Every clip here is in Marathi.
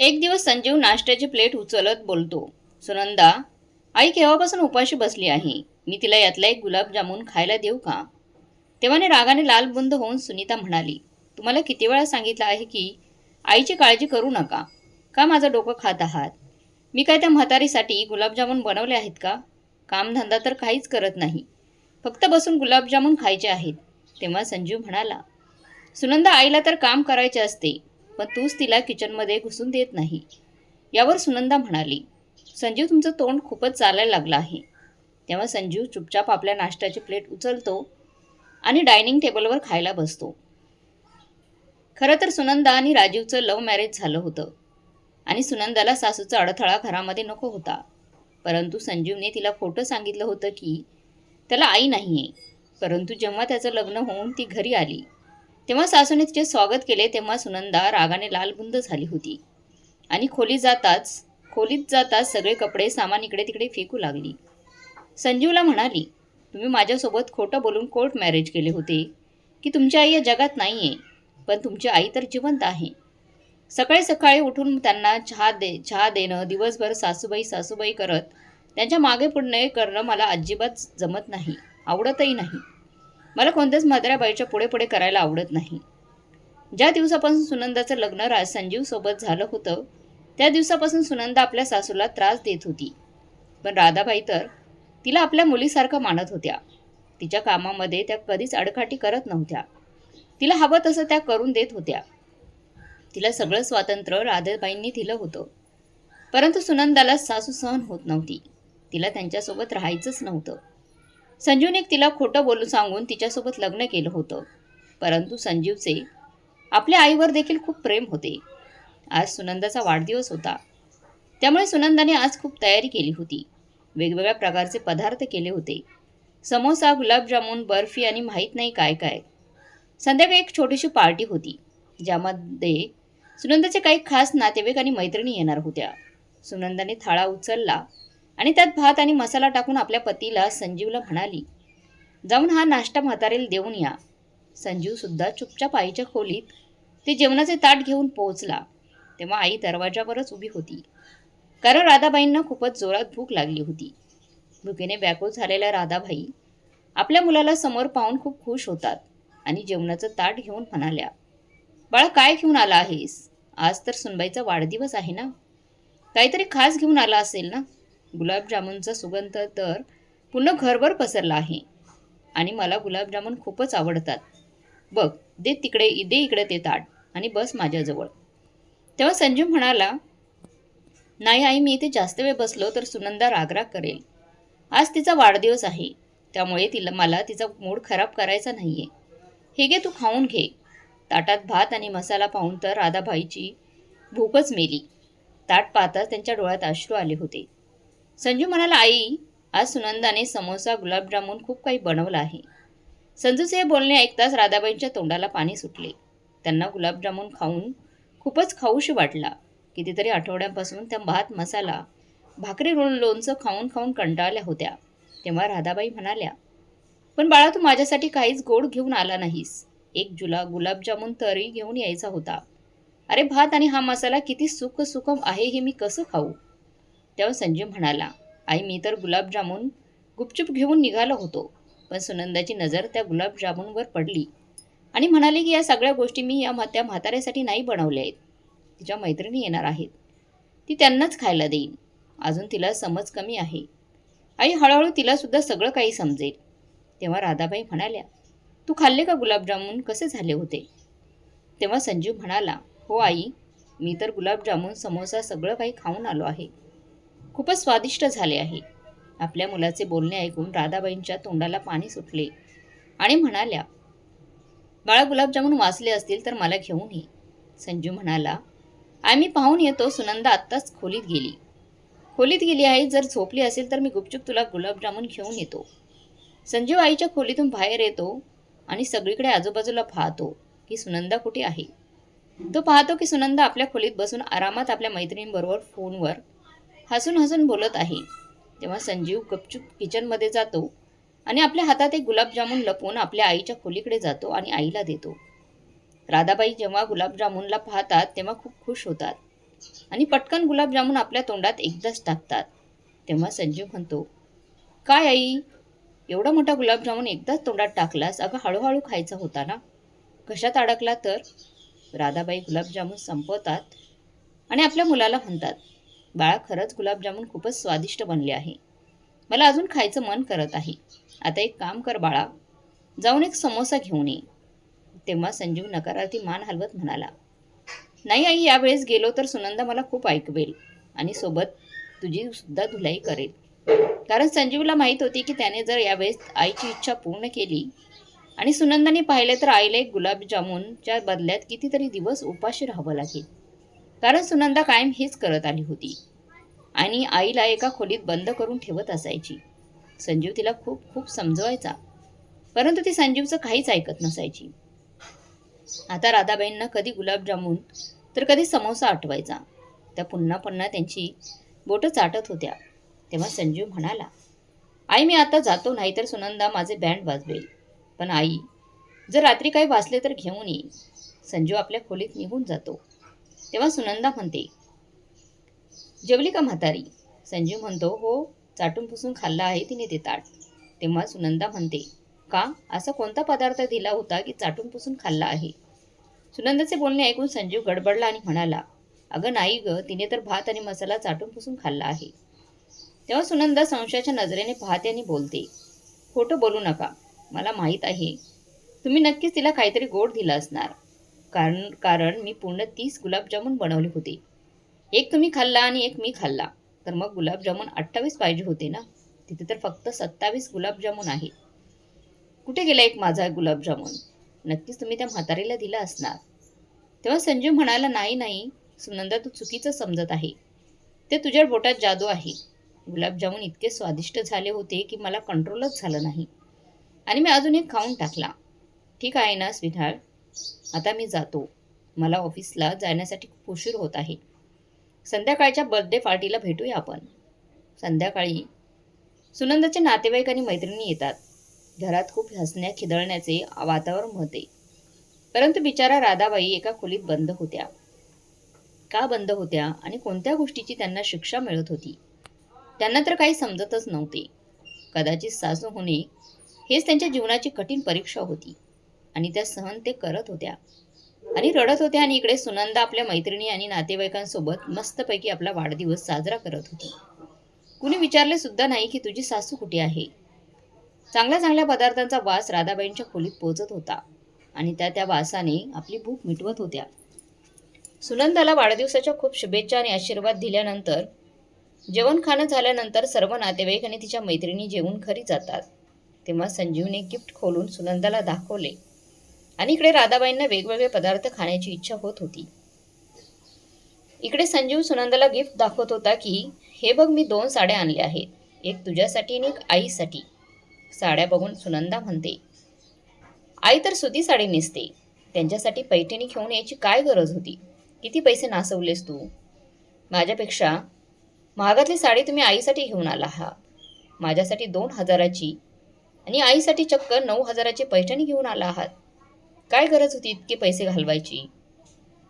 एक दिवस संजीव नाश्त्याची प्लेट उचलत बोलतो. सुनंदा आई केव्हापासून उपाशी बसली आहे? मी तिला यातला एक गुलाबजामुन खायला देऊ का? तेव्हाने रागाने लालबुंद होऊन सुनीता म्हणाली तुम्हाला किती वेळा सांगितलं आहे की आईची काळजी करू नका. का माझं डोकं खात आहात? मी काय त्या म्हातारीसाठी गुलाबजामुन बनवले आहेत का? कामधंदा तर काहीच करत नाही. फक्त बसून गुलाबजामुन खायचे आहेत. तेव्हा संजीव म्हणाला सुनंदा आईला तर काम करायचे असते. पण तूच तिला किचनमध्ये घुसून देत नाही. यावर सुनंदा म्हणाली संजीव तुमचं तोंड खूपच चालायला लागलं आहे. तेव्हा संजीव चुपचाप आपल्या नाश्त्याची प्लेट उचलतो आणि डायनिंग टेबलवर खायला बसतो. खरं तर सुनंदा आणि राजीवचं लव्ह मॅरेज झालं होतं आणि सुनंदाला सासूचा अडथळा घरामध्ये नको होता. परंतु संजीवने तिला खोटं सांगितलं होतं की त्याला आई नाही आहे परंतु जेव्हा त्याचं लग्न होऊन ती घरी आली तेव्हा सासूने तिचे स्वागत केले तेव्हा सुनंदा रागाने लालबुंद झाली होती. आणि खोलीत जाताच खोलीत जाताच सगळे कपडे सामान इकडे तिकडे फेकू लागली. संजीवला म्हणाली तुम्ही माझ्यासोबत खोटं बोलून कोर्ट मॅरेज केले होते की तुमची आई या जगात नाही आहे पण तुमची आई तर जिवंत आहे. सकाळी सकाळी उठून त्यांना चहा दे चहा देणं दिवसभर सासूबाई सासूबाई करत त्यांच्या मागे पुढे करणं मला अजिबात जमत नाही आवडतही नाही. मला कोणत्याच म्हाताऱ्या बाईच्या पुढे पुढे करायला आवडत नाही. ज्या दिवसापासून सुनंदाचं लग्न राज संजीवसोबत झालं होतं त्या दिवसापासून सुनंदा आपल्या सासूला त्रास देत होती. पण राधाबाई तर तिला आपल्या मुलीसारखं मानत होत्या. तिच्या कामामध्ये त्या कधीच अडकाठी करत नव्हत्या. तिला हवं तसं त्या करून देत होत्या. तिला सगळं स्वातंत्र्य राधाबाईंनी दिलं होतं. परंतु सुनंदाला सासू सहन होत नव्हती. तिला त्यांच्यासोबत राहायचंच नव्हतं. संजीवने तिला खोटं बोलून सांगून तिच्यासोबत लग्न केलं होतं. परंतु संजीवचे आपल्या आईवर देखील खूप प्रेम होते. आज सुनंदाचा वाढदिवस होता. त्यामुळे सुनंदाने आज खूप तयारी केली होती. वेगवेगळ्या प्रकारचे पदार्थ केले होते. समोसा गुलाबजामुन बर्फी आणि माहीत नाही काय काय. संध्याकाळी एक छोटीशी पार्टी होती ज्यामध्ये सुनंदाचे काही खास नातेवाईक आणि मैत्रिणी येणार होत्या. सुनंदाने थाळा उचलला. आणि त्यात भात आणि मसाला टाकून आपल्या पतीला संजीवला म्हणाली जाऊन हा नाश्ता म्हातारेला देऊन या. संजीवसुद्धा चुपचाप आईच्या खोलीत ते जेवणाचे ताट घेऊन पोहोचला. तेव्हा आई दरवाजावरच उभी होती. कारण राधाबाईंना खूपच जोरात भूक लागली होती. भुकेने व्याकुळ झालेल्या राधाबाई आपल्या मुलाला समोर पाहून खूप खुश होतात आणि जेवणाचं ताट घेऊन म्हणाल्या बाळा काय घेऊन आला आहेस? आज तर सुनबाईचा वाढदिवस आहे ना? काहीतरी खास घेऊन आला असेल ना? गुलाबजामुनचा सुगंध तर पूर्ण घरभर पसरला आहे. आणि मला गुलाबजामुन खूपच आवडतात. बघ दे तिकडे दे इकडे ते ताट आणि बस माझ्याजवळ. तेव्हा संजीव म्हणाला नाही आई मी इथे जास्त वेळ बसलो तर सुनंदा रागराग करेल. आज तिचा वाढदिवस आहे. त्यामुळे तिला मला तिचा मूड खराब करायचा नाही आहे हे घे तू खाऊन घे. ताटात भात आणि मसाला पाहून तर राधाबाईची भूकच मेली. ताट पाहताच त्यांच्या डोळ्यात अश्रू आले होते. संजू म्हणाला आई आज सुनंदाने समोसा गुलाबजामुन खूप काही बनवलं आहे. संजूचे हे बोलणे ऐकताच राधाबाईंच्या तोंडाला पाणी सुटले. त्यांना गुलाबजामुन खाऊन खूपच खाऊशी वाटला. कितीतरी आठवड्यांपासून त्या भात मसाला भाकरी लोणचं खाऊन खाऊन कंटाळल्या होत्या. तेव्हा राधाबाई म्हणाल्या पण बाळा तू माझ्यासाठी काहीच गोड घेऊन आला नाहीस. एक जुला गुलाबजामुन तरी घेऊन यायचा होता. अरे भात आणि हा मसाला किती सुख सुखम आहे हे मी कसं खाऊ? तेव्हा संजीव म्हणाला आई मी तर गुलाबजामून गुपचूप घेऊन निघालो होतो पण सुनंदाची नजर त्या गुलाबजामुनवर पडली आणि म्हणाले की या सगळ्या गोष्टी मी या त्या म्हाताऱ्यासाठी नाही बनवल्या आहेत. तिच्या मैत्रिणी येणार आहेत. ती त्यांनाच खायला देईन. अजून तिला समज कमी आहे. आई हळूहळू तिलासुद्धा सगळं काही समजेल. तेव्हा राधाबाई म्हणाल्या तू खाल्ले का गुलाबजामुन? कसे झाले होते? तेव्हा संजीव म्हणाला हो आई मी तर गुलाबजामुन समोसा सगळं काही खाऊन आलो आहे. खूपच स्वादिष्ट झाले आहे. आपल्या मुलाचे बोलणे ऐकून राधाबाईंच्या तोंडाला पाणी सुटले आणि म्हणाल्या बाळा गुलाबजामुन वाचले असतील तर मला घेऊन ये. संजू म्हणाला आम्ही पाहून येतो सुनंदा आत्ताच खोलीत गेली. खोलीत गेली आहे जर झोपली असेल तर मी गुपचूप तुला गुलाबजामुन घेऊन येतो. संजीव आईच्या खोलीतून बाहेर येतो आणि सगळीकडे आजूबाजूला पाहतो की सुनंदा कुठे आहे. तो पाहतो की सुनंदा आपल्या खोलीत बसून आरामात आपल्या मैत्रिणींबरोबर फोनवर हसून हसून बोलत आहे. तेव्हा संजीव गपचूप किचनमध्ये जातो आणि आपल्या हातात एक गुलाबजामुन लपवून आपल्या आईच्या खोलीकडे जातो आणि आईला देतो. राधाबाई जेव्हा गुलाबजामुनला पाहतात तेव्हा खूप खुश होतात आणि पटकन गुलाबजामून आपल्या तोंडात एकदाच टाकतात. तेव्हा संजीव म्हणतो काय आई एवढा मोठा गुलाबजामुन एकदाच तोंडात टाकलास? अगं हळूहळू खायचा होता ना? कशात अडकला तर? राधाबाई गुलाबजामून संपवतात आणि आपल्या मुलाला म्हणतात बाळा खरंच गुलाबजामुन खूपच स्वादिष्ट बनले आहे. मला अजून खायचं मन करत आहे. आता एक काम कर बाळा. जाऊन एक समोसा घेऊन ये. तेव्हा संजीव नकारार्थी मान हलवत म्हणाला नाही आई यावेळेस गेलो तर सुनंदा मला खूप ऐकवेल आणि सोबत तुझी सुद्धा धुलाई करेल. कारण संजीवला माहीत होती की त्याने जर यावेळेस आईची इच्छा पूर्ण केली आणि सुनंदाने पाहिले तर आईला एक गुलाबजामुनच्या बदल्यात कितीतरी दिवस उपाशी राहावं लागेल. कारण सुनंदा कायम हेच करत आली होती. आणि आईला एका खोलीत बंद करून ठेवत असायची. संजीव तिला खूप खूप समजवायचा. परंतु ती संजीवचं काहीच ऐकत नसायची. आता राधाबाईंना कधी गुलाबजामुन तर कधी समोसा आठवायचा. त्या पुन्हा पुन्हा त्यांची बोटं चाटत होत्या. तेव्हा संजीव म्हणाला आई मी आता जातो नाही तर सुनंदा माझे बँड वाजवेल. पण आई जर रात्री काही वाचले तर घेऊन ये. संजीव आपल्या खोलीत निघून जातो. तेव्हा सुनंदा म्हणते जेवली का म्हातारी. संजीव म्हणतो हो चाटून पुसून खाल्ला आहे तिने ते ताट. तेव्हा सुनंदा म्हणते का? असा कोणता पदार्थ दिला होता की चाटून पुसून खाल्ला आहे? सुनंदाचे बोलणे ऐकून संजीव गडबडला आणि म्हणाला अगं नाही ग तिने तर भात आणि मसाला चाटून पुसून खाल्ला आहे. तेव्हा सुनंदा संशयाच्या नजरेने पाहते आणि बोलते खोटं बोलू नका मला माहीत आहे. तुम्ही नक्कीच तिला काहीतरी गोड दिला असणार. कारण कारण मी पूर्ण तीस गुलाबजामुन बनवले होते. एक तुम्ही खाल्ला आणि एक मी खाल्ला. तर मग गुलाबजामुन अठ्ठावीस पाहिजे होते ना? तिथे तर फक्त सत्तावीस गुलाबजामुन आहे. कुठे गेला एक माझा गुलाबजामुन? नक्कीच तुम्ही त्या म्हातारीला दिला असणार. तेव्हा संजीव म्हणाला नाही नाही. सुनंदा तू चुकीचं समजत आहे. ते तुझ्या बोटात जादू आहे. गुलाबजामुन इतके स्वादिष्ट झाले होते की मला कंट्रोलच झालं नाही. आणि मी अजून एक खाऊन टाकला. ठीक आहे ना स्वीधाळ आता मी जातो. मला ऑफिसला जाण्यासाठी खूप उशीर होत आहे. संध्याकाळच्या बर्थडे पार्टीला भेटूया आपण. संध्याकाळी सुनंदाचे नातेवाईक आणि मैत्रिणी येतात. घरात खूप हसण्या खिदळण्याचे वातावरण होते. परंतु बिचारा राधाबाई एका खोलीत बंद होत्या. का बंद होत्या आणि कोणत्या गोष्टीची त्यांना शिक्षा मिळत होती? त्यांना तर काही समजतच नव्हते. कदाचित सासू होणे हेच त्यांच्या जीवनाची कठीण परीक्षा होती. आणि त्या सहन ते करत होत्या. आणि रडत होत्या आणि इकडे सुनंदा आपल्या मैत्रिणी आणि नातेवाईकांसोबत मस्तपैकी आपला वाढदिवस साजरा करत होती. कुणी विचारले सुद्धा नाही की तुझी सासू कुठे आहे? चांगल्या चांगल्या पदार्थांचा वास राधाबाईंच्या खोलीत पोचत होता आणि त्या त्या वासाने आपली भूक मिटवत होत्या. सुनंदाला वाढदिवसाच्या खूप शुभेच्छा आणि आशीर्वाद दिल्यानंतर जेवण खाणं झाल्यानंतर सर्व नातेवाईक आणि तिच्या मैत्रिणी जेवून घरी जातात. तेव्हा संजीवने गिफ्ट खोलून सुनंदाला दाखवले. आणि इकडे राधाबाईंना वेगवेगळे पदार्थ खाण्याची इच्छा होत होती. इकडे संजीव सुनंदाला गिफ्ट दाखवत होता की हे बघ मी दोन साड्या आणल्या आहेत. एक तुझ्यासाठी आणि एक आईसाठी. साड्या बघून सुनंदा म्हणते आई तर सुती साडी नेसते. त्यांच्यासाठी पैठणी घेऊन यायची काय गरज होती? किती पैसे नासवलेस तू? माझ्यापेक्षा महागातली साडी तुम्ही आईसाठी घेऊन आला आहात माझ्यासाठी दोन हजाराची आणि आईसाठी चक्क नऊ हजाराची पैठणी घेऊन आला आहात. काय गरज होती इतके पैसे घालवायची?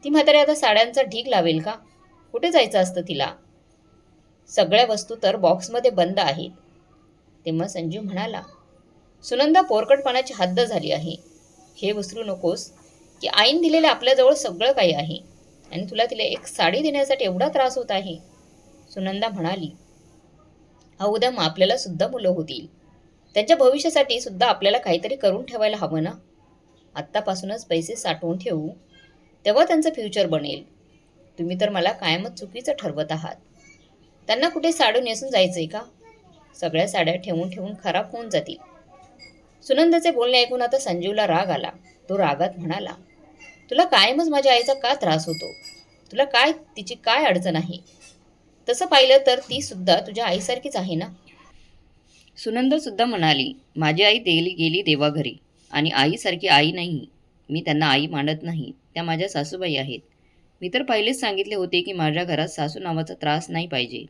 ती म्हातारी आता साड्यांचा ढीग लावेल का? कुठे जायचं असतं तिला? सगळ्या वस्तू तर बॉक्समध्ये बंद आहेत. तेव्हा संजीव म्हणाला सुनंदा पोरकटपणाची हद्द झाली आहे. हे विसरू नकोस की आईन दिलेलं आपल्याजवळ सगळं काही आहे आणि तुला तिला एक साडी देण्यासाठी एवढा त्रास होत आहे. सुनंदा म्हणाली हा उद्या मग आपल्याला सुद्धा मुलं होतील. त्यांच्या भविष्यासाठी सुद्धा आपल्याला काहीतरी करून ठेवायला हवं ना? आत्तापासूनच पैसे साठवून ठेवू तेव्हा त्यांचं फ्युचर बनेल. तुम्ही तर मला कायमच चुकीचं ठरवत आहात. त्यांना कुठे साडू नेसून जायचंय का? सगळ्या साड्या ठेवून ठेवून खराब होऊन जातील. सुनंदाचे बोलणे ऐकून आता संजीवला राग आला. तो रागात म्हणाला तुला कायमच माझ्या आईचा का त्रास होतो? तुला काय तिची काय अडचण आहे? तसं पाहिलं तर ती सुद्धा तुझ्या आईसारखीच आहे ना? सुनंदा सुद्धा म्हणाली माझी आई देली गेली देवाघरी. आणि आईसारखी आई नाही. मी त्यांना आई मानत नाही. त्या माझ्या सासूबाई आहेत. मी तर पहिलेच सांगितले होते की माझ्या घरात सासू नावाचा त्रास नाही पाहिजे.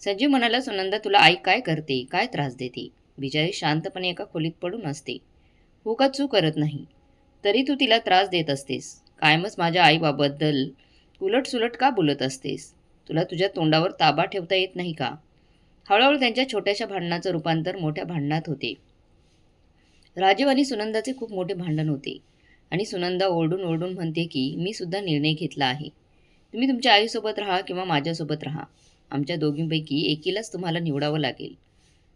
संजीव म्हणाला सुनंदा तुला आई काय करते? काय त्रास देते? बिचारी शांतपणे एका खोलीत पडून असते. हो का चूक करत नाही? तरी तू तिला त्रास देत असतेस. कायमच माझ्या आईबाबद्दल उलटसुलट का बोलत असतेस? तुला तुझ्या तोंडावर ताबा ठेवता येत नाही का? हळूहळू त्यांच्या छोट्याशा भांडणाचं रूपांतर मोठ्या भांडणात होते. राजीव आणि सुनंदाचे खूप मोठे भांडण होते. आणि सुनंदा ओरडून ओरडून म्हणते की मी सुद्धा निर्णय घेतला आहे. तुम्ही तुमच्या आईसोबत राहा किंवा माझ्यासोबत राहा. आमच्या दोघींपैकी एकीलाच तुम्हाला निवडावं लागेल.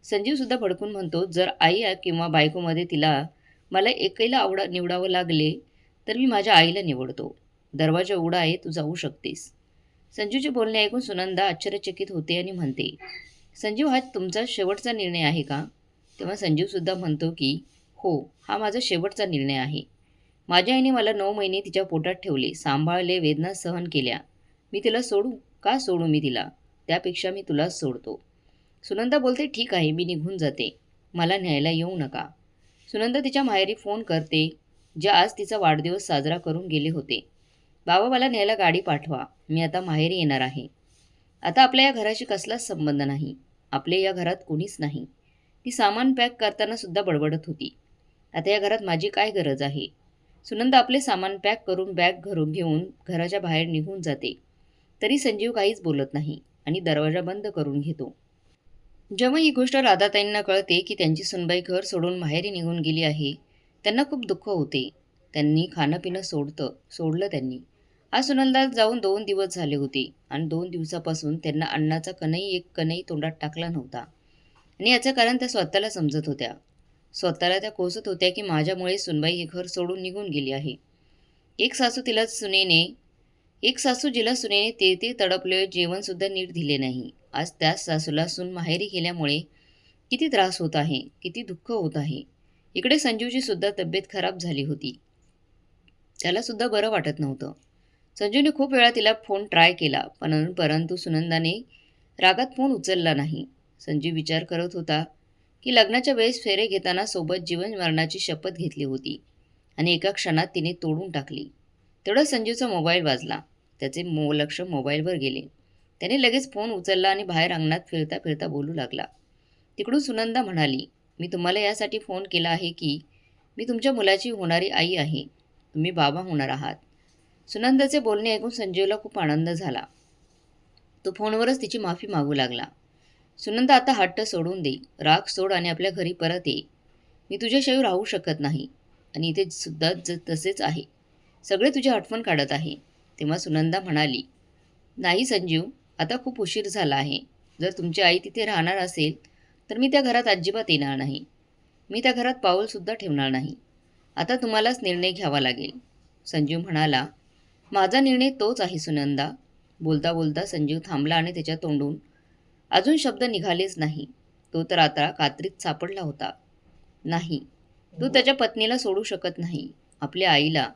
संजीवसुद्धा भडकून म्हणतो जर आई किंवा बायकोमध्ये तिला मला एकेला आवडा निवडावं लागले तर मी माझ्या आईला निवडतो. दरवाजा उघडा आहे तू जाऊ शकतेस. संजूचे बोलणे ऐकून सुनंदा आश्चर्यचकित होते आणि म्हणते संजीव हा तुमचा शेवटचा निर्णय आहे का? तेव्हा संजीवसुद्धा म्हणतो की हो हा माझा शेवटचा निर्णय आहे. माझ्या आईने मला नऊ महिने तिच्या पोटात ठेवले सांभाळले वेदना सहन केल्या. मी तिला सोडू? का सोडू मी तिला? त्यापेक्षा मी तुलाच सोडतो. सुनंदा बोलते ठीक आहे मी निघून जाते. मला न्यायला येऊ नका. सुनंदा तिच्या माहेरी फोन करते जे आज तिचा वाढदिवस साजरा करून गेले होते. बाबा मला न्यायला गाडी पाठवा. मी आता माहेरी येणार आहे. आता आपल्या या घराशी कसलाच संबंध नाही. आपले या घरात कोणीच नाही. ती सामान पॅक करताना सुद्धा बडबडत होती. आता या घरात माझी काय गरज आहे? सुनंदा आपले सामान पॅक करून बॅग घरून घेऊन घराच्या बाहेर निघून जाते. तरी संजीव काहीच बोलत नाही आणि दरवाजा बंद करून घेतो. जेव्हा ही गोष्ट राधाताईंना कळते की त्यांची सुनबाई घर सोडून माहेरी निघून गेली आहे त्यांना खूप दुःख होते. त्यांनी खाणं पिणं सोडतं सोडलं त्यांनी. आज सुनंदा जाऊन दोन दिवस झाले होते आणि दोन दिवसापासून त्यांना अन्नाचा कणही एक कणही तोंडात टाकला नव्हता. आणि याचं कारण त्या स्वतःला समजत होत्या. स्वतःला त्या कोसत होत्या की माझ्यामुळे सुनबाई हे घर सोडून निघून गेली आहे. एक सासू तिला सुनेने एक सासू जिला सुनेने ते ते तडपले जेवणसुद्धा नीट दिले नाही. आज त्याच सासूला सून माहेरी गेल्यामुळे किती त्रास होत आहे किती दुःख होत आहे. इकडे संजूची सुद्धा तब्येत खराब झाली होती. त्यालासुद्धा बरं वाटत नव्हतं. संजूने खूप वेळा तिला फोन ट्राय केला पण परंतु सुनंदाने रागात फोन उचलला नाही. संजीव विचार करत होता की लग्नाच्या वेळेस फेरे घेताना सोबत जीवन मरणाची शपथ घेतली होती. आणि एका क्षणात तिने तोडून टाकली. तेवढं संजूचा मोबाईल वाजला. त्याचे मो लक्ष मोबाईलवर गेले. त्याने लगेच फोन उचलला आणि बाहेर अंगणात फिरता फिरता बोलू लागला. तिकडून सुनंदा म्हणाली मी तुम्हाला यासाठी फोन केला आहे की मी तुमच्या मुलाची होणारी आई आहे. तुम्ही बाबा होणार आहात. सुनंदाचे बोलणे ऐकून संजीवला खूप आनंद झाला. तो फोनवरच तिची माफी मागू लागला. सुनंदा आता हट्ट सोडून दे राग सोड आणि आपल्या घरी परत ये. मी तुझ्याशिवाय राहू शकत नाही. आणि इथे सुद्धा ज तसेच आहे. सगळे तुझी आठवण काढत आहे. तेव्हा सुनंदा म्हणाली नाही संजीव आता खूप उशीर झाला आहे. जर तुमची आई तिथे राहणार असेल तर मी त्या घरात अजिबात येणार नाही. मी त्या घरात पाऊलसुद्धा ठेवणार नाही. आता तुम्हालाच निर्णय घ्यावा लागेल. संजीव म्हणाला माझा निर्णय तोच आहे सुनंदा. बोलता बोलता संजीव थांबला आणि त्याच्या तोंडून अजून शब्द निघालेच नाही. तो तर आता कात्रीत सापडला होता. नाही. तो त्याच्या पत्नीला सोडू शकत नाही. आपल्या आईला.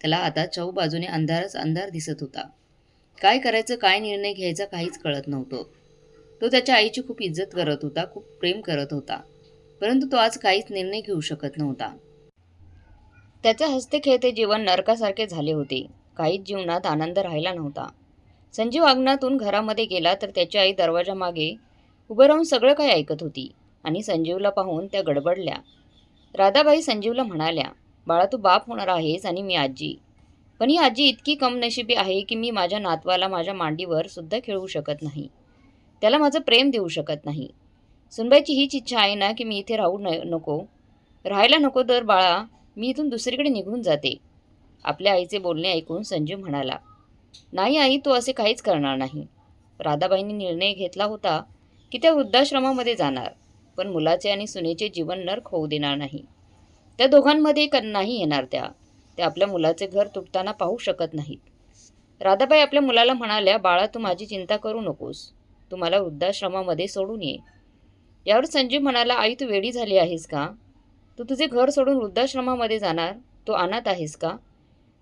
त्याला आता चौ बाजूने अंधारच अंधार दिसत होता. काय करायचं काय निर्णय घ्यायचा काहीच कळत नव्हतं. तो त्याच्या आईची खूप इज्जत करत होता खूप प्रेम करत होता. परंतु तो आज काहीच निर्णय घेऊ शकत नव्हता. त्याचे हस्ते खेळते जीवन नरकासारखे झाले होते. काहीच जीवनात आनंद राहिला नव्हता. संजीव अंगणातून घरामध्ये गेला तर त्याची आई दरवाजामागे उभं राहून सगळं काही ऐकत होती आणि संजीवला पाहून त्या गडबडल्या. राधाबाई संजीवला म्हणाल्या बाळा तू बाप होणार आहेस आणि मी आजी. पण ही आजी इतकी कमनशिबी आहे की मी माझ्या नातवाला माझ्या मांडीवर सुद्धा खेळवू शकत नाही. त्याला माझं प्रेम देऊ शकत नाही. सुनबाईची हीच इच्छा आहे ना की मी इथे राहू न नको. राहायला नको तर बाळा मी इथून दुसरीकडे निघून जाते. आपल्या आईचे बोलणे ऐकून संजीव म्हणाला नाही आई तो असे काहीच करणार नाही. राधाबाईंनी निर्णय घेतला होता की त्या वृद्धाश्रमामध्ये जाणार पण मुलाचे आणि सुनेचे जीवन नर्क होऊ देणार नाही. त्या दोघांमध्ये नाही येणार त्या. त्या आपल्या मुलाचे घर तुटताना पाहू शकत नाहीत. राधाबाई आपल्या मुलाला म्हणाल्या बाळा तू माझी चिंता करू नकोस. तू मला वृद्धाश्रमामध्ये सोडून ये. यावर संजीव म्हणाला आई तू वेडी झाली आहेस का? तू तुझे घर सोडून वृद्धाश्रमामध्ये जाणार? तू अनाथ आहेस का?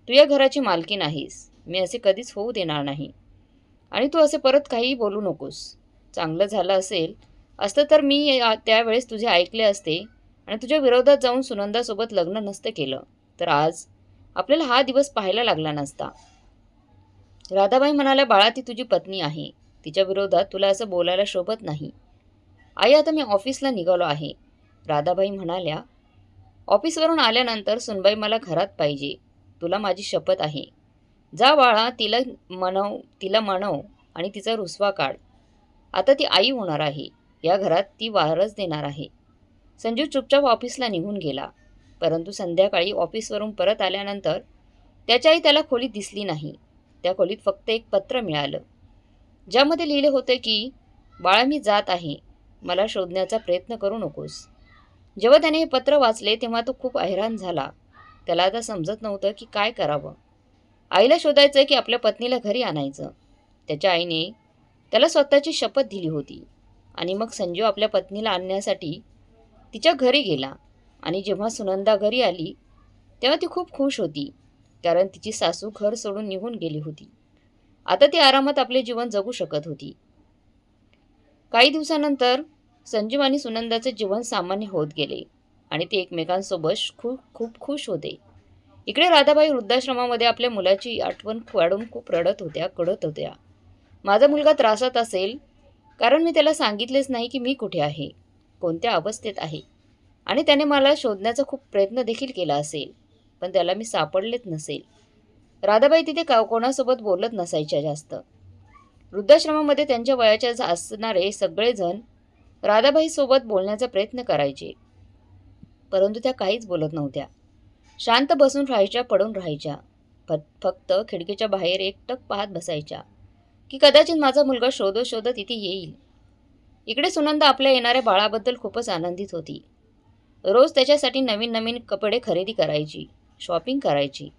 तू या घराची मालकीन आहेस मी असे कधीच होऊ देणार नाही. आणि तू असे परत काहीही बोलू नकोस. चांगलं झालं असेल असतं तर मी त्यावेळेस तुझे ऐकले असते आणि तुझ्या विरोधात जाऊन सुनंदासोबत लग्न नसतं केलं. तर आज आपल्याला हा दिवस पाहायला लागला नसता. राधाबाई म्हणाल्या बाळा ती तुझी पत्नी आहे. तिच्या विरोधात तुला असं बोलायला शोभत नाही. आई आता मी ऑफिसला निघालो आहे. राधाबाई म्हणाल्या ऑफिसवरून आल्यानंतर सुनबाई मला घरात पाहिजे. तुला माझी शपथ आहे. जा बाळा तिला मनव तिला मनव आणि तिचा रुसवा काढ. आता ती आई होणार आहे. या घरात ती वारच देणार आहे. संजीव चुपचाप ऑफिसला निघून गेला. परंतु संध्याकाळी ऑफिसवरून परत आल्यानंतर त्याच्याही आई त्याला खोलीत दिसली नाही. त्या खोलीत फक्त एक पत्र मिळालं. ज्यामध्ये लिहिले होते की बाळा मी जात आहे. मला शोधण्याचा प्रयत्न करू नकोस. जेव्हा त्याने हे पत्र वाचले तेव्हा तो खूप हैराण झाला. त्याला आता समजत नव्हतं की काय करावं. आईला शोधायचं की आपल्या पत्नीला घरी आणायचं. त्याच्या आईने त्याला स्वतःची शपथ दिली होती. आणि मग संजीव आपल्या पत्नीला आणण्यासाठी तिच्या घरी गेला. आणि जेव्हा सुनंदा घरी आली तेव्हा ती खूप खुश होती कारण तिची सासू घर सोडून निघून गेली होती. आता ती आरामात आपले जीवन जगू शकत होती. काही दिवसानंतर संजीव आणि सुनंदाचे जीवन सामान्य होत गेले आणि ते एकमेकांसोबत खूप खूप खुश होते. इकडे राधाबाई वृद्धाश्रमामध्ये आपल्या मुलाची आठवण वाढून खूप रडत होत्या कडत होत्या. माझा मुलगा त्रासात असेल कारण मी त्याला सांगितलेच नाही की मी कुठे आहे कोणत्या अवस्थेत आहे. आणि त्याने मला शोधण्याचा खूप प्रयत्न देखील केला असेल पण त्याला मी सापडलेच नसेल. राधाबाई तिथे का कोणासोबत बोलत नसायच्या जास्त. वृद्धाश्रमामध्ये त्यांच्या वयाच्या असणारे सगळेजण राधाबाईसोबत बोलण्याचा प्रयत्न करायचे. परंतु त्या काहीच बोलत नव्हत्या. शांत बसून राहायच्या पडून राहायच्या. फक्त खिडकीच्या बाहेर एकटक पाहत बसायच्या. की कदाचित माझा मुलगा शोधत शोधत इथे येईल. इकडे सुनंदा आपल्या येणाऱ्या बाळाबद्दल खूपच आनंदित होती. रोज त्याच्यासाठी नवीन नवीन कपडे खरेदी करायची शॉपिंग करायची.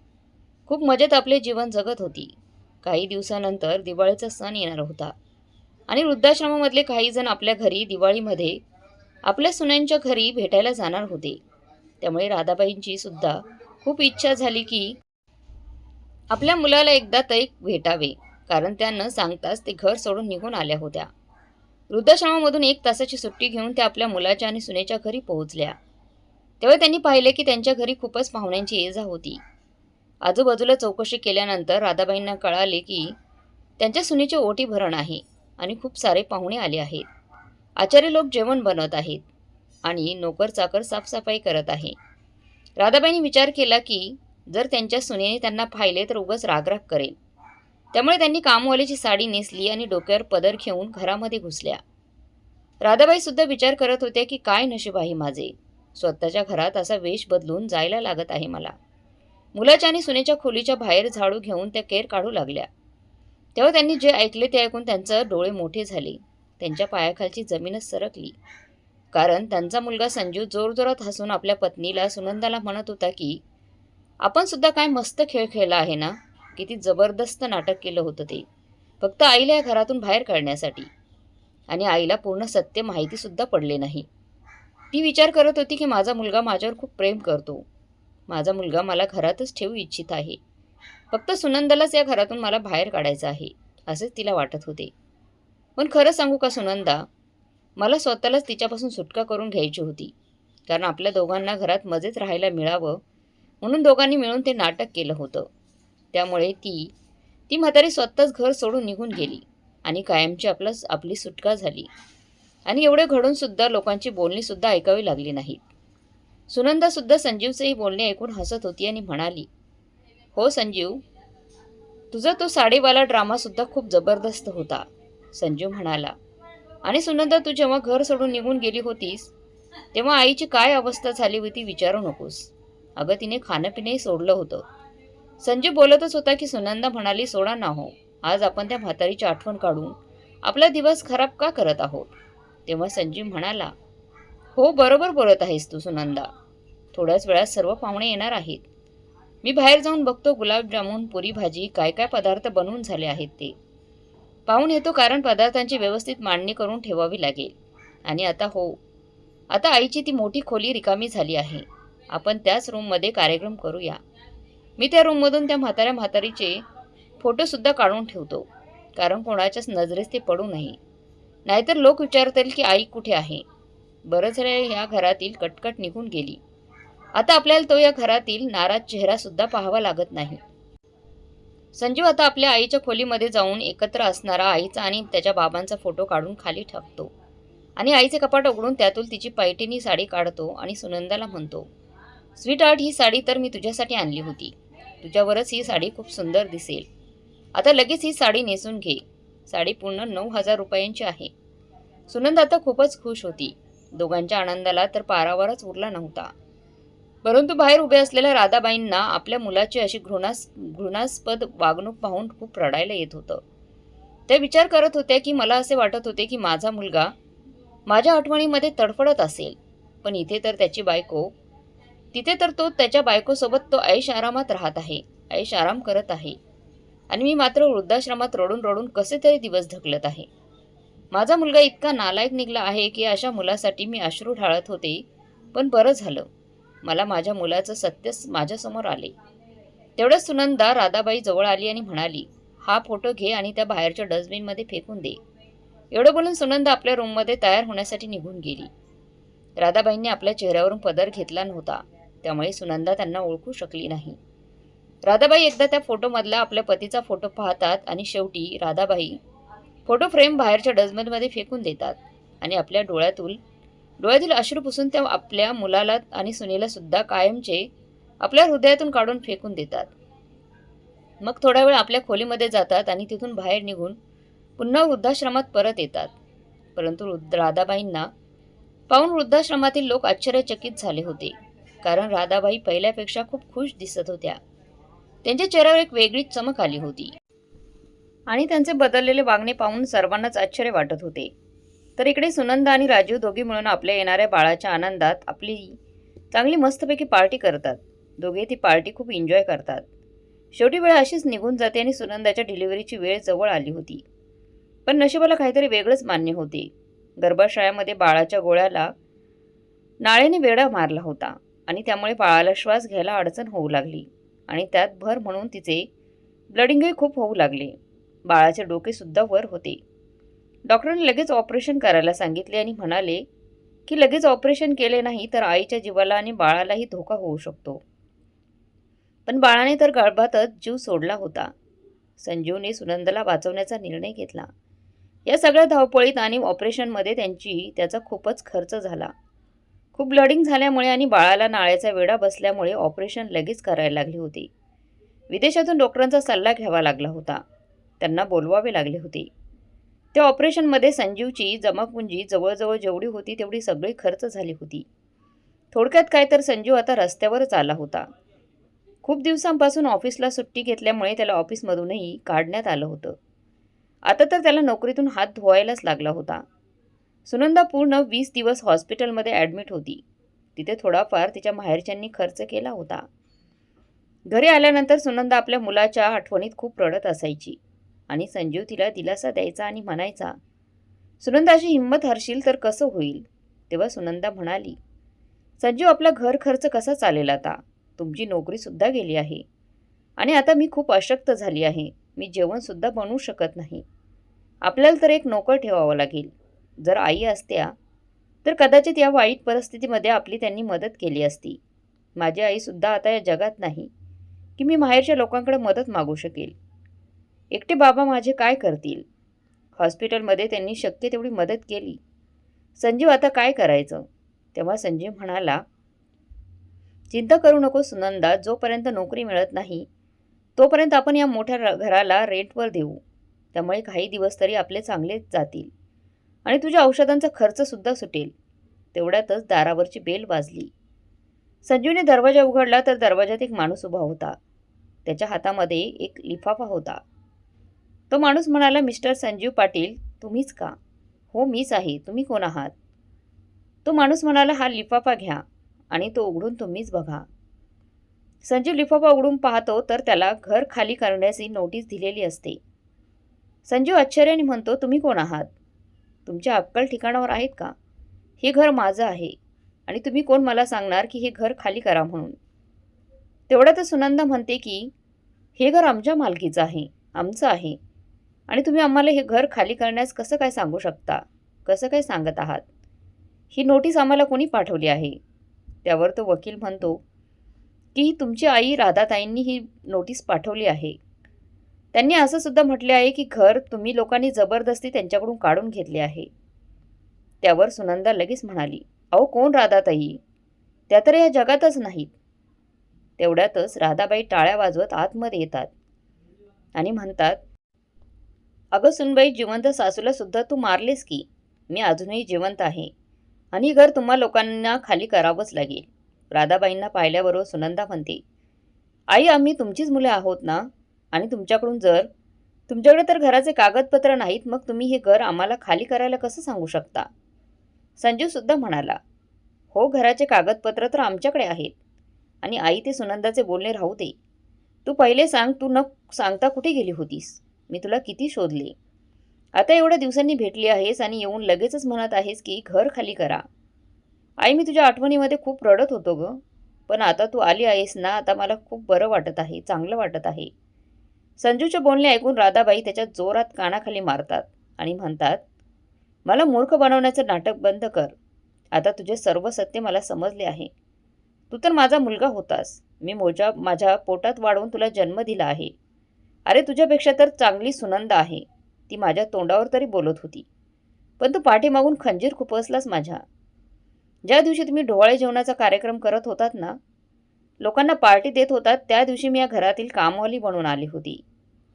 खूप मजेत आपले जीवन जगत होती. काही दिवसानंतर दिवाळीचा सण येणार होता. आणि वृद्धाश्रमामधले काही जण आपल्या घरी दिवाळीमध्ये आपल्या सुनांच्या घरी भेटायला जाणार होते. त्यामुळे राधाबाईंची सुद्धा खूप इच्छा झाली की आपल्या मुलाला एकदा तरी भेटावे कारण त्यांना सांगताच ते घर सोडून निघून आल्या होत्या. वृद्धाश्रमामधून एक तासाची सुट्टी घेऊन त्या आपल्या मुलाच्या आणि सुनेच्या घरी पोहोचल्या. तेव्हा त्यांनी पाहिले की त्यांच्या घरी खूपच पाहुण्यांची ये जा होती. आजूबाजूला चौकशी केल्यानंतर राधाबाईंना कळाले की त्यांच्या सुनेचे ओटी भरण आहे आणि खूप सारे पाहुणे आले आहेत. आचार्य लोक जेवण बनवत आहेत आणि नोकर चाकर साफसफाई करत आहे. राधाबाईंनी विचार केला की जर त्यांच्या सुनेने त्यांना पाहिले तर उगाच रागराग करेल. त्यामुळे त्यांनी कामवालीची साडी नेसली आणि डोक्यावर पदर घेऊन घरामध्ये घुसल्या. राधाबाई सुद्धा विचार करत होत्या की काय नशीब आहे माझे? स्वतःच्या घरात असा वेश बदलून जायला लागत आहे मला. मुलाच्या आणि सुनेच्या खोलीच्या बाहेर झाडू घेऊन त्या केर काढू लागल्या. तेव्हा त्यांनी जे ऐकले ते ऐकून त्यांचं डोळे मोठे झाले. त्यांच्या पायाखालची जमीनच सरकली. कारण त्यांचा मुलगा संजू जोरजोरात हसून आपल्या पत्नीला सुनंदाला म्हणत होता की आपण सुद्धा काय मस्त खेळ खेळला आहे ना? किती जबरदस्त नाटक केलं होतं ते. फक्त आईला या घरातून बाहेर काढण्यासाठी. आणि आईला पूर्ण सत्य माहितीसुद्धा पडले नाही. ती विचार करत होती की माझा मुलगा माझ्यावर खूप प्रेम करतो. माझा मुलगा मला घरातच ठेवू इच्छित आहे. फक्त सुनंदालाच या घरातून मला बाहेर काढायचं आहे असेच तिला वाटत होते. पण खरं सांगू का सुनंदा मला स्वतःलाच तिच्यापासून सुटका करून घ्यायची होती. कारण आपल्या दोघांना घरात मजेत राहायला मिळावं म्हणून दोघांनी मिळून ते नाटक केलं होतं. त्यामुळे ती ती म्हातारी स्वतःच घर सोडून निघून गेली आणि कायमची आपलं आपली सुटका झाली. आणि एवढे घडूनसुद्धा लोकांची बोलणीसुद्धा ऐकावी लागली नाहीत. सुनंदासुद्धा संजीवचंही बोलणे ऐकून हसत होती आणि म्हणाली हो संजीव तुझा तो साडीवाला ड्रामासुद्धा खूप जबरदस्त होता. संजीव म्हणाला आणि सुनंदा तू जेव्हा घर सोडून निघून गेली होतीस तेव्हा आईची काय अवस्था झाली होती विचारू नकोस. अगं तिने खाणंपिणंही सोडलं होतं. संजीव बोलतच होता की सुनंदा म्हणाली सोडा ना हो. आज आपण त्या म्हातारीची आठवण काढून आपला दिवस खराब का करत आहोत? तेव्हा संजीव म्हणाला हो बरोबर बोलत आहेस तू सुनंदा. थोड्याच वेळात सर्व पाहुणे येणार आहेत. मी बाहेर जाऊन बघतो गुलाबजामुन पुरी भाजी काय काय पदार्थ बनवून झाले आहेत ते. पाहून येतो कारण पदार्थांची व्यवस्थित मांडणी करून ठेवावी लागेल. आणि आता हो आता आईची ती मोठी खोली रिकामी झाली आहे. आपण त्याच रूममध्ये कार्यक्रम करूया. मी त्या रूममधून त्या म्हाताऱ्या म्हातारीचे फोटोसुद्धा काढून ठेवतो. कारण कोणाच्याच नजरेस ते पडू नये. नाहीतर लोक विचारतील की आई कुठे आहे? बरंच रे ह्या घरातील कटकट निघून गेली. आता आपल्याला तो या घरातील नाराज चेहरासुद्धा पाहावा लागत नाही. संजीव आता आपल्या आईच्या खोलीमध्ये जाऊन एकत्र असणारा आईचा आणि त्याच्या बाबांचा फोटो काढून खाली टाकतो आणि आईचे कपाट उघडून त्यातून तिची पैठणी साडी काढतो आणि सुनंदाला म्हणतो स्वीट आर्ट ही साडी तर मी तुझ्यासाठी आणली होती. तुझ्यावरच ही साडी खूप सुंदर दिसेल. आता लगेच ही साडी नेसून घे. साडी पूर्ण नऊ हजार रुपयांची आहे. सुनंद आता खूपच खुश होती. दोघांच्या आनंदाला तर पारावरच उरला नव्हता. परंतु बाहेर उभ्या असलेल्या राधाबाईंना आपल्या मुलाची अशी घृणास घृणास्पद वागणूक पाहून खूप रडायला येत होतं. त्या विचार करत होत्या की मला असे वाटत होते की माझा मुलगा माझ्या आठवणीमध्ये तडफडत असेल. पण इथे तर त्याची बायको तिथे तर तो त्याच्या बायकोसोबत तो ऐश आरामात राहत आहे ऐश आराम करत आहे. आणि मी मात्र वृद्धाश्रमात रडून रडून कसे तरी दिवस ढकलत आहे. माझा मुलगा इतका नालायक निघला आहे की अशा मुलासाठी मी अश्रू ढाळत होते पण बरं झालं. मला माझ्या मुलाचं सत्य माझ्यासमोर आले. तेवढ्याच सुनंदा राधाबाई जवळ आली आणि म्हणाली हा फोटो घे आणि त्या बाहेरच्या डस्टबिनमध्ये फेकून दे. एवढं बोलून सुनंदा आपल्या रूममध्ये तयार होण्यासाठी निघून गेली. राधाबाईंनी आपल्या चेहऱ्यावरून पदर घेतला नव्हता. त्यामुळे सुनंदा त्यांना ओळखू शकली नाही. राधाबाई एकदा त्या फोटोमधला आपल्या पतीचा फोटो पाहतात आणि शेवटी राधाबाई फोटो फ्रेम बाहेरच्या डस्टबिनमध्ये फेकून देतात आणि आपल्या डोळ्यातून डोळ्यातील अश्रू पुसून त्या आपल्या मुलाला आणि सुनेला सुद्धा कायमचे आपल्या हृदयातून काढून फेकून देतात. मग थोडा वेळ आपल्या खोलीमध्ये जातात आणि तिथून बाहेर निघून पुन्हा वृद्धाश्रमात परत येतात. परंतु वृद्ध राधाबाईंना पाहून वृद्धाश्रमातील लोक आश्चर्यचकित झाले होते कारण राधाबाई पहिल्यापेक्षा खूप खुश दिसत होत्या. त्यांच्या चेहऱ्यावर एक वेगळीच चमक आली होती. आणि त्यांचे बदललेले वागणे पाहून सर्वांनाच आश्चर्य वाटत होते. तर इकडे सुनंदा आणि राजीव दोघी मिळून आपल्या येणाऱ्या बाळाच्या आनंदात आपली चांगली मस्तपैकी पार्टी करतात. दोघे ती पार्टी खूप एन्जॉय करतात. शेवटी वेळ अशीच निघून जाते आणि सुनंदाच्या डिलिव्हरीची वेळ जवळ आली होती. पण नशिबाला काहीतरी वेगळंच मान्य होते. गर्भाशयामध्ये बाळाच्या गोळ्याला नाळेने वेडा मारला होता आणि त्यामुळे बाळाला श्वास घ्यायला अडचण होऊ लागली आणि त्यात भर म्हणून तिचे ब्लडिंगही खूप होऊ लागले. बाळाचे डोकेसुद्धा वर होते. डॉक्टरांनी लगेच ऑपरेशन करायला सांगितले आणि म्हणाले की लगेच ऑपरेशन केले नाही तर आईच्या जीवाला आणि बाळालाही धोका होऊ शकतो. पण बाळाने तर गर्भातच जीव सोडला होता. संजीवने सुनंदला वाचवण्याचा निर्णय घेतला. या सगळ्या धावपळीत आणि ऑपरेशनमध्ये त्यांची त्याचा खूपच खर्च झाला. खूप ब्लडिंग झाल्यामुळे आणि बाळाला नाळ्याचा वेढा बसल्यामुळे ऑपरेशन लगेच करायला लागले होते. विदेशातून डॉक्टरांचा सल्ला घ्यावा लागला होता. त्यांना बोलवावे लागले होते. त्या ऑपरेशनमध्ये संजीवची जमापुंजी जवळजवळ जेवढी होती तेवढी सगळी खर्च झाली होती. थोडक्यात काय तर संजीव आता रस्त्यावरच आला होता. खूप दिवसांपासून ऑफिसला सुट्टी घेतल्यामुळे त्याला ऑफिसमधूनही काढण्यात आलं होतं. आता तर त्याला नोकरीतून हात धुवायलाच लागला होता. सुनंदा पूर्ण वीस दिवस हॉस्पिटलमध्ये ॲडमिट होती. तिथे थोडाफार तिच्या माहेरच्यांनी खर्च केला होता. घरी आल्यानंतर सुनंदा आपल्या मुलाच्या आठवणीत खूप रडत असायची. आणि संजीव तिला दिलासा द्यायचा आणि म्हणायचा सुनंदाची हिंमत हरशील तर कसं होईल? तेव्हा सुनंदा म्हणाली संजीव आपला घर खर्च कसा चालेल आता? तुमची नोकरीसुद्धा गेली आहे. आणि आता मी खूप अशक्त झाली आहे. मी जेवणसुद्धा बनवू शकत नाही. आपल्याला तर एक नोकर ठेवावं लागेल. जर आई असत्या तर कदाचित या वाईट परिस्थितीमध्ये आपली त्यांनी मदत केली असती. माझी आईसुद्धा आता या जगात नाही की मी बाहेरच्या लोकांकडे मदत मागू शकेल. एकटे बाबा माझे काय करतील? हॉस्पिटलमध्ये त्यांनी शक्य तेवढी मदत केली. संजीव आता काय करायचं? तेव्हा संजीव म्हणाला चिंता करू नको सुनंदा जोपर्यंत नोकरी मिळत नाही तोपर्यंत आपण या मोठ्या घराला रेंटवर देऊ. त्यामुळे काही दिवस तरी आपले चांगलेच जातील. आणि तुझ्या औषधांचा खर्चसुद्धा सुटेल. तेवढ्यातच दारावरची बेल वाजली. संजीवने दरवाजा उघडला तर दरवाजात एक माणूस उभा होता. त्याच्या हातामध्ये एक लिफाफा होता. तो माणूस म्हणाला मिस्टर संजीव पाटील तुम्हीच का? हो मीच आहे. तुम्ही कोण आहात? तो माणूस म्हणाला हा लिफाफा घ्या आणि तो उघडून तुम्हीच बघा. संजीव लिफाफा उघडून पाहतो तर त्याला घर खाली करण्याची नोटीस दिलेली असते. संजीव आश्चर्याने म्हणतो तुम्ही कोण आहात? तुमच्या अक्कल ठिकाणावर आहेत का? हे घर माझं आहे आणि तुम्ही कोण मला सांगणार की हे घर खाली करा म्हणून? तेवढ्यातच सुनंदा म्हणते की हे घर आमच्या मालकीचं आहे आमचं आहे. आणि तुम्ही आम्हाला हे घर खाली करण्यास कसं काय सांगू शकता? कसं काय सांगत आहात? ही नोटीस आम्हाला कोणी पाठवली आहे? त्यावर तो वकील म्हणतो की तुमची आई राधाताईंनी ही नोटीस पाठवली आहे. त्यांनी असं सुद्धा म्हटले आहे की घर तुम्ही लोकांनी जबरदस्ती त्यांच्याकडून काढून घेतले आहे. त्यावर सुनंदा लगेच म्हणाली अहो कोण राधाताई? त्या तर या जगातच नाहीत. तेवढ्यातच राधाबाई टाळ्या वाजवत आतमध्ये येतात आणि म्हणतात अगं सुनबाई जिवंत सासूला सुद्धा तू मारलेस की? मी अजूनही जिवंत आहे. आणि घर तुम्हा लोकांना खाली करावंच लागेल. राधाबाईंना पाहिल्याबरोबर सुनंदा म्हणते आई आम्ही तुमचीच मुले आहोत ना? आणि तुमच्याकडून जर? तुमच्याकडे तर घराचे कागदपत्र नाहीत मग तुम्ही हे घर आम्हाला खाली करायला कसं सांगू शकता? संजीवसुद्धा म्हणाला हो घराचे कागदपत्र तर आमच्याकडे आहेत. आणि आई ते सुनंदाचे बोलणे राहू दे. तू पहिले सांग तू न सांगता कुठे गेली होतीस? मी तुला किती शोधले? आता एवढ्या दिवसांनी भेटली आहेस आणि येऊन लगेचच म्हणत आहेस की घर खाली करा. आई मी तुझ्या आठवणीमध्ये खूप रडत होतो ग. पण आता तू आली आहेस ना आता मला खूप बरं वाटत आहे चांगलं वाटत आहे. संजूचे बोलणे ऐकून राधाबाई त्याच्या जोरात कानाखाली मारतात आणि म्हणतात मला मूर्ख बनवण्याचं नाटक बंद कर. आता तुझे सर्व सत्य मला समजले आहे. तू तर माझा मुलगा होतास. मी मोजा माझ्या पोटात वाढवून तुला जन्म दिला आहे. अरे तुझ्यापेक्षा तर चांगली सुनंद आहे. ती माझ्या तोंडावर तरी बोलत होती. पण तू पाठीमागून खंजीर खुपसलास माझ्या. ज्या दिवशी तुम्ही ढोवाळे जेवणाचा कार्यक्रम करत होतात ना लोकांना पार्टी देत होतात त्या दिवशी मी या घरातील कामवाली बनून आली होती.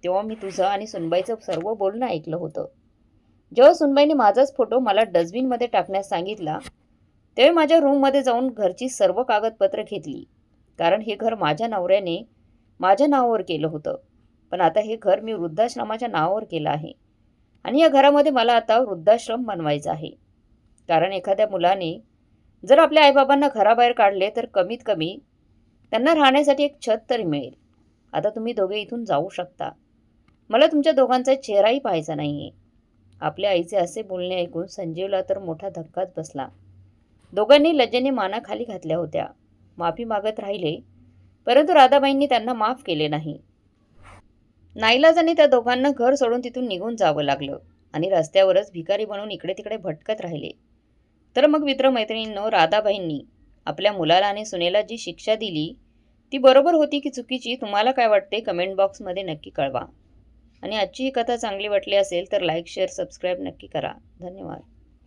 तेव्हा मी तुझं आणि सुनबाईचं सर्व बोलणं ऐकलं होतं. जेव्हा सुनबाईने माझाच फोटो मला डस्टबिनमध्ये टाकण्यास सांगितला तेव्हा माझ्या रूममध्ये जाऊन घरची सर्व कागदपत्र घेतली. कारण हे घर माझ्या नवऱ्याने माझ्या नावावर केलं होतं. पण आता हे घर मी वृद्धाश्रमाच्या नावावर केलं आहे. आणि या घरामध्ये मला आता वृद्धाश्रम बनवायचा आहे. कारण एखाद्या मुलाने जर आपल्या आईबाबांना घराबाहेर काढले तर कमीत कमी त्यांना राहण्यासाठी एक छत तरी मिळेल. आता तुम्ही दोघे इथून जाऊ शकता. मला तुमच्या दोघांचा चेहराही पाहायचा नाही आहे आपल्या आईचे असे बोलणे ऐकून संजीवला तर मोठा धक्काच बसला. दोघांनी लज्जेने माना खाली घातल्या होत्या. माफी मागत राहिले परंतु राधाबाईंनी त्यांना माफ केले नाही. नाईलाजाने त्या दोघांना घर सोडून तिथून निघून जावं लागलं आणि रस्त्यावरच भिकारी बनून इकडे तिकडे भटकत राहिले. तर मग मित्रमैत्रिणींनो राधाबाईंनी आपल्या मुलाला आणि सुनेला जी शिक्षा दिली ती बरोबर होती की चुकीची तुम्हाला काय वाटते? कमेंट बॉक्समध्ये नक्की कळवा. आणि आजची ही कथा चांगली वाटली असेल तर लाईक शेअर सबस्क्राईब नक्की करा. धन्यवाद.